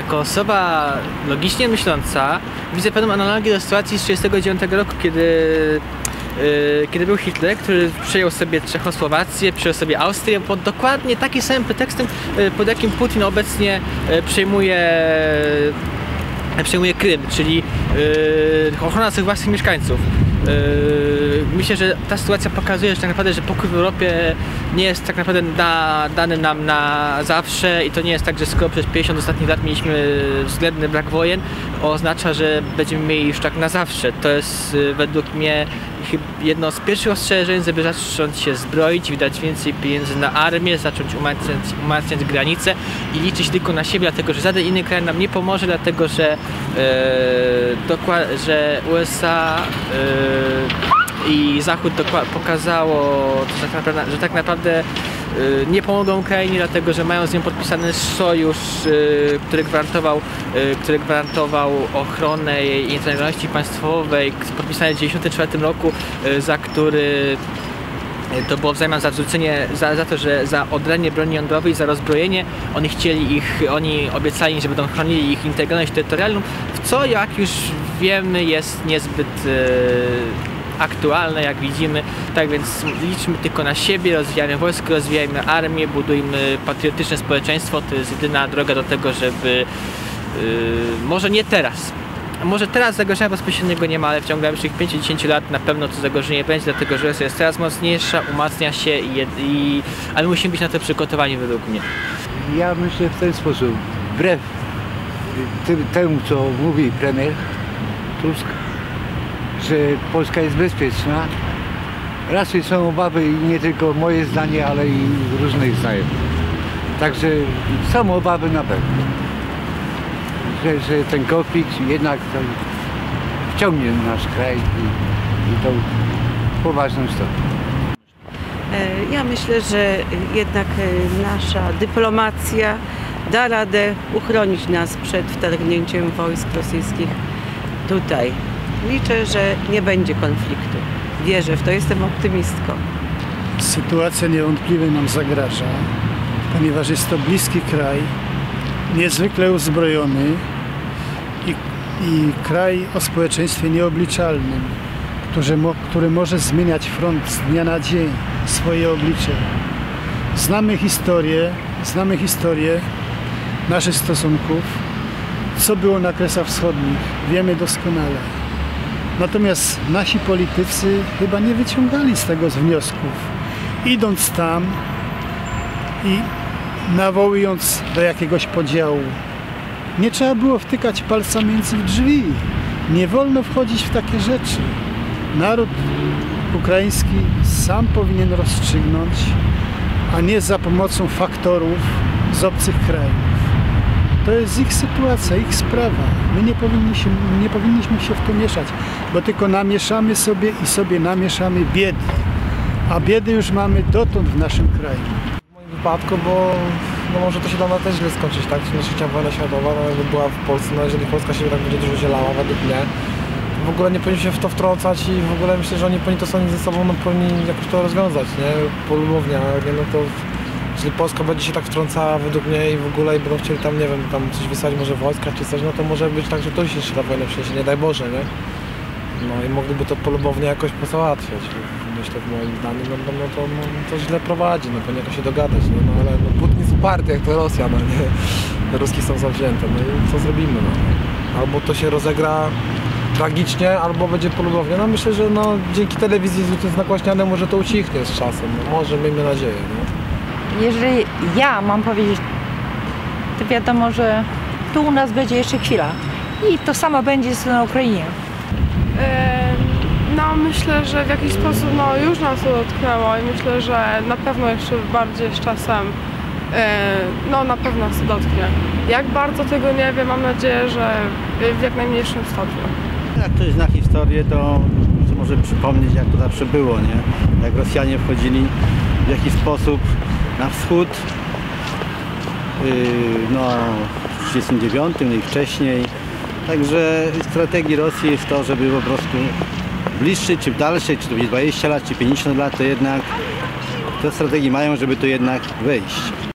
Jako osoba logicznie myśląca widzę pewną analogię do sytuacji z 1939 roku, kiedy, yy, kiedy był Hitler, który przejął sobie Czechosłowację, przejął sobie Austrię pod dokładnie takim samym pretekstem, yy, pod jakim Putin obecnie yy, przejmuje przejmuje Krym, czyli ochrona swoich własnych mieszkańców. Yy, myślę, że ta sytuacja pokazuje, że tak naprawdę, że pokój w Europie nie jest tak naprawdę da, dany nam na zawsze i to nie jest tak, że skoro przez 50 ostatnich lat mieliśmy względny brak wojen, oznacza, że będziemy mieli już tak na zawsze. To jest yy, według mnie jedno z pierwszych ostrzeżeń, żeby zacząć się zbroić, wydać więcej pieniędzy na armię, zacząć umacniać, umacniać granice i liczyć tylko na siebie, dlatego że żaden inny kraj nam nie pomoże, dlatego że, dokła- że USA e, i Zachód pokazało, że tak naprawdę, że tak naprawdę e, nie pomogą Ukrainie, dlatego że mają z nią podpisany sojusz, e, który gwarantował, e, który gwarantował ochronę jej niezależności państwowej, podpisany w 1994 roku, za który to było w zamian za zwrócenie, za, za to, że za oddanie broni jądrowej, za rozbrojenie, oni chcieli ich, oni obiecali, że będą chronili ich integralność terytorialną, w co jak już wiemy jest niezbyt aktualne, jak widzimy. Tak więc liczmy tylko na siebie, rozwijajmy wojsko, rozwijajmy armię, budujmy patriotyczne społeczeństwo. To jest jedyna droga do tego, żeby e, może nie teraz, Może teraz zagrożenia bezpośredniego nie ma, ale w ciągu najbliższych 5-10 lat na pewno to zagrożenie będzie, dlatego że Rosja jest coraz mocniejsza, umacnia się, i, i, ale musimy być na to przygotowani według mnie. Ja myślę w ten sposób, wbrew temu, co mówi premier Tusk, że Polska jest bezpieczna, raczej są obawy i nie tylko moje zdanie, ale i różnych znajomych. Także są obawy na pewno, że, że ten konflikt jednak wciągnie nasz kraj i, i w poważną stronę. E, Ja myślę, że jednak e, nasza dyplomacja da radę uchronić nas przed wtargnięciem wojsk rosyjskich tutaj. Liczę, że nie będzie konfliktu. Wierzę w to, jestem optymistką. Sytuacja niewątpliwie nam zagraża, ponieważ jest to bliski kraj, niezwykle uzbrojony i, i kraj o społeczeństwie nieobliczalnym, który, mo, który może zmieniać front z dnia na dzień, swoje oblicze. Znamy historię, znamy historię naszych stosunków, co było na Kresach Wschodnich, wiemy doskonale. Natomiast nasi politycy chyba nie wyciągali z tego z wniosków. Idąc tam i nawołując do jakiegoś podziału, nie trzeba było wtykać palca między drzwi. Nie wolno wchodzić w takie rzeczy. Naród ukraiński sam powinien rozstrzygnąć, a nie za pomocą faktorów z obcych krajów. To jest ich sytuacja, ich sprawa. My nie powinniśmy, nie powinniśmy się w to mieszać, bo tylko namieszamy sobie i sobie namieszamy biedy. A biedy już mamy dotąd w naszym kraju. w moim wypadku, bo no może to się dla nas też źle skończyć, tak? Trzecia wojna światowa no, jakby była w Polsce, no jeżeli Polska się tak będzie dużo zielała, według mnie, w ogóle nie powinni się w to wtrącać i w ogóle myślę, że oni powinni to sami ze sobą, no powinni jakoś to rozwiązać, nie? Polubownie, nie no to jeżeli Polska będzie się tak wtrącała według mnie i w ogóle i będą chcieli tam, nie wiem, tam coś wysłać może wojska czy coś, no to może być tak, że to się jeszcze ta wojna przyniesie, nie daj Boże, nie? No i mogliby to polubownie jakoś pozałatwiać. Myślę, w moim zdaniem, no, no, no, to, no to źle prowadzi, no powinien jakoś się dogadać, no, no ale no, Putin jest uparty jak to Rosja, no nie? Ruski są zawzięte, no i co zrobimy, no? Albo to się rozegra tragicznie, albo będzie polubownie. No myślę, że no, dzięki telewizji z nagłaśniane może to ucichnie z czasem, no, może miejmy nadzieję, no. Jeżeli ja mam powiedzieć, to wiadomo, że tu u nas będzie jeszcze chwila. I to samo będzie co na Ukrainie. No myślę, że w jakiś sposób no, już nas to dotknęło i myślę, że na pewno jeszcze bardziej z czasem no na pewno nas to dotknie. Jak bardzo tego nie wiem, mam nadzieję, że w jak najmniejszym stopniu. Jak ktoś zna historię, to może przypomnieć, jak to zawsze było, nie? Jak Rosjanie wchodzili, w jaki sposób na wschód, yy, no w 1939, no i wcześniej. Także strategii Rosji jest to, żeby po prostu w bliższej czy w dalszej, czy to będzie 20 lat, czy 50 lat, to jednak te strategii mają, żeby to jednak wejść.